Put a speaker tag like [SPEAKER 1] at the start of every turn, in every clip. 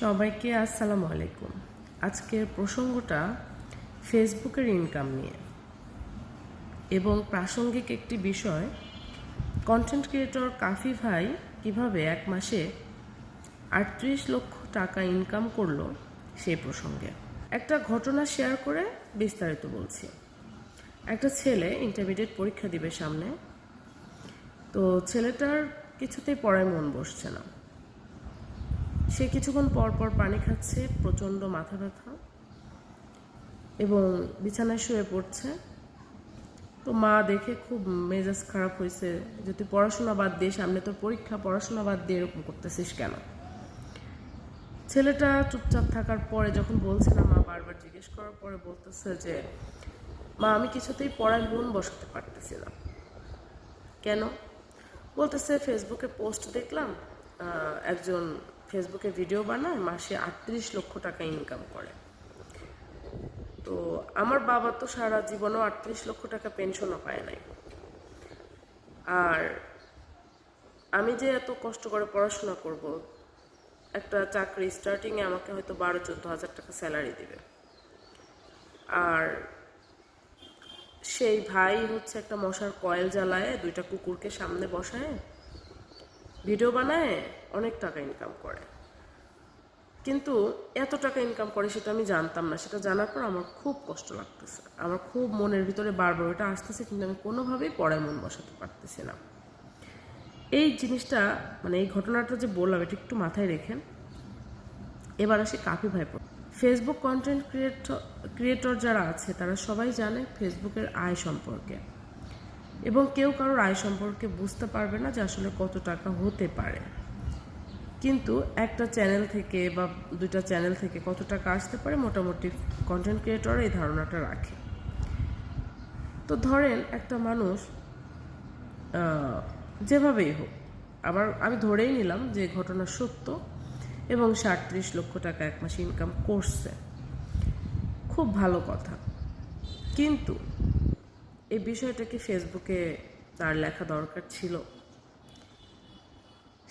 [SPEAKER 1] সবাইকে আসসালামু আলাইকুম। আজকের প্রসঙ্গটা ফেসবুকের ইনকাম নিয়ে এবং প্রাসঙ্গিক একটি বিষয় কন্টেন্ট ক্রিয়েটর কাফি ভাই কীভাবে এক মাসে আটত্রিশ লক্ষ টাকা ইনকাম করল সেই প্রসঙ্গে। একটা ঘটনা শেয়ার করে বিস্তারিত বলছি। একটা ছেলে ইন্টারমিডিয়েট পরীক্ষা দিবে সামনে, তো ছেলেটার কিছুতেই পড়ায় মন বসছে না। সে কিছুক্ষণ পর পর পানি খাচ্ছে, প্রচণ্ড মাথা ব্যথা এবং বিছানায় শুয়ে পড়ছে। তো মা দেখে খুব মেজাজ খারাপ হয়েছে যে, তুই পড়াশোনা বাদ দিয়ে সামনে তোর পরীক্ষা, পড়াশোনা বাদ দিয়ে এরকম করতেছিস কেন? ছেলেটা চুপচাপ থাকার পরে যখন বলছে না, মা বারবার জিজ্ঞেস করার পরে বলতেছে যে, মা, আমি কিছুতেই পড়ায় মন বসাতে পারতেছি না। কেন? বলতেছে, ফেসবুকে পোস্ট দেখলাম একজন ফেসবুকে ভিডিও বানায়, মাসে আটত্রিশ লক্ষ টাকা ইনকাম করে। তো আমার বাবা তো সারা জীবনও আটত্রিশ লক্ষ টাকা পেনশনও পায় নাই। আর আমি যে এত কষ্ট করে পড়াশোনা করব, একটা চাকরি স্টার্টিংয়ে আমাকে হয়তো বারো, চোদ্দ হাজার টাকা স্যালারি দিবে। আর সেই ভাই হচ্ছে একটা মশার কয়েল জ্বালায়, দুইটা কুকুরকে সামনে বসায়, ভিডিও বানায়, অনেক টাকা ইনকাম করে। কিন্তু এত টাকা ইনকাম করে সেটা আমি জানতাম না। সেটা জানার পর আমার খুব কষ্ট লাগতেছে। আমার খুব মনের ভিতরে বারবার ওটা আসতেছে কিন্তু আমি কোনোভাবেই পড়ায় মন বসাতে পারতেছি না। এই জিনিসটা মানে এই ঘটনাটা যে বললাম, এটা একটু মাথায় রেখেন। এবার আসি কাফি ভাইপো ফেসবুক কন্টেন্ট ক্রিয়েটর ক্রিয়েটর যারা আছে, তারা সবাই জানে ফেসবুকের আয় সম্পর্কে। এবং কেউ কারোর আয় সম্পর্কে বুঝতে পারবে না যে আসলে কত টাকা হতে পারে। কিন্তু একটা চ্যানেল থেকে বা দুইটা চ্যানেল থেকে কত টাকা আসতে পারে মোটামুটি কন্টেন্ট ক্রিয়েটর এই ধারণাটা রাখে। তো ধরেন একটা মানুষ যেভাবেই হোক, আবার আমি ধরেই নিলাম যে ঘটনা সত্য এবং সাঁত্রিশ লক্ষ টাকা এক মাসে ইনকাম করছে। খুব ভালো কথা। কিন্তু এই বিষয়টা কি ফেসবুকে তার লেখা দরকার ছিল?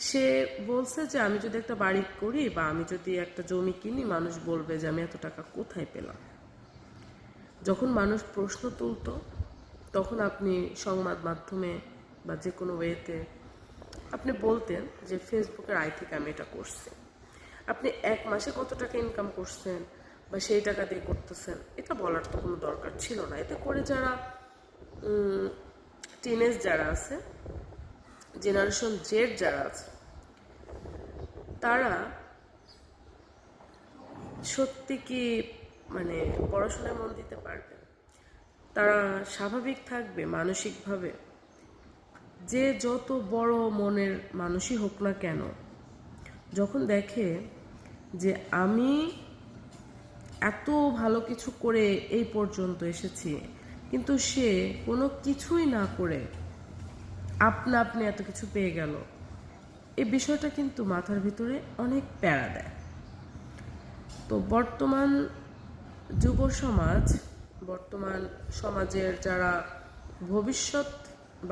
[SPEAKER 1] সে বলছে যে, আমি যদি একটা বাড়ি করি বা আমি যদি একটা জমি কিনি, মানুষ বলবে যে, আমি এত টাকা কোথায় পেলাম? যখন মানুষ প্রশ্ন তুলতো, তখন আপনি সংবাদ মাধ্যমে বা যে কোনো ওয়েতে আপনি বলতেন যে, ফেসবুকের আয় থেকে আমি এটা করছি। আপনি এক মাসে কত টাকা ইনকাম করছেন বা সেই টাকা দিয়ে করতেছেন? এটা বলার তো কোনো দরকার ছিল না। এতে করে যারা টিনেজ যারা আছে জেনারেশন জেড যারা আছে তারা সত্যি কি মানে পড়াশোনায় মন দিতে পারবে? তারা স্বাভাবিক থাকবে, মানসিকভাবে। যে যত বড় মনের মানুষই হোক না কেন, যখন দেখে যে আমি এত ভালো কিছু করে এই পর্যন্ত এসেছি, কিন্তু সে কোনো কিছুই না করে আপনা আপনি এত কিছু পেয়ে গেল। এই বিষয়টা কিন্তু মাথার ভিতরে অনেক প্যারা দেয়। তো বর্তমান যুব সমাজ, বর্তমান সমাজের যারা ভবিষ্যৎ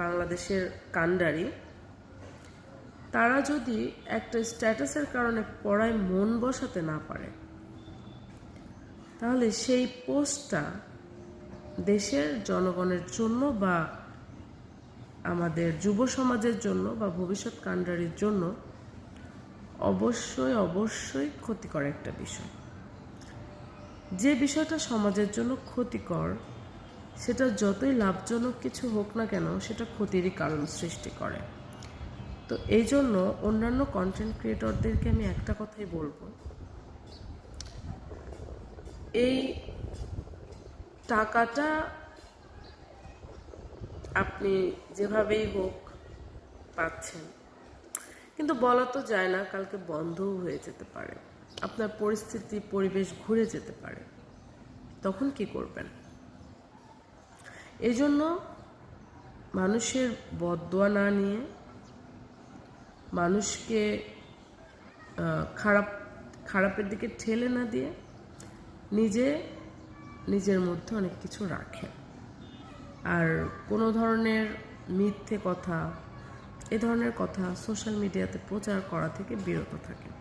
[SPEAKER 1] বাংলাদেশের কাণ্ডারি, তারা যদি একটা স্ট্যাটাসের কারণে পড়ায় মন বসাতে না পারে, তাহলে সেই পোস্টটা দেশের জনগণের জন্য বা আমাদের যুব সমাজের জন্য বা ভবিষ্যৎ কাণ্ডারির জন্য অবশ্যই অবশ্যই ক্ষতিকর একটা বিষয়। যে বিষয়টা সমাজের জন্য ক্ষতিকর, সেটা যতই লাভজনক কিছু হোক না কেন, সেটা ক্ষতিরই কারণ সৃষ্টি করে। তো এই জন্য অন্যান্য কন্টেন্ট ক্রিয়েটরদেরকে আমি একটা কথাই বলব। এই টাকাটা আপনি যেভাবেই হোক পাচ্ছেন। কিন্তু বলা তো যায় না, কালকে বন্ধও হয়ে যেতে পারে। আপনার পরিস্থিতি, পরিবেশ ঘুরে যেতে পারে। তখন কি করবেন? এই জন্য মানুষের বদদোয়া না নিয়ে, মানুষকে খারাপ, খারাপের দিকে ঠেলে না দিয়ে নিজে, নিজের মধ্যে অনেক কিছু রাখে আর কোনো ধরনের মিথ্যে কথা, এ ধরনের কথা সোশ্যাল মিডিয়াতে প্রচার করা থেকে বিরত থাকে।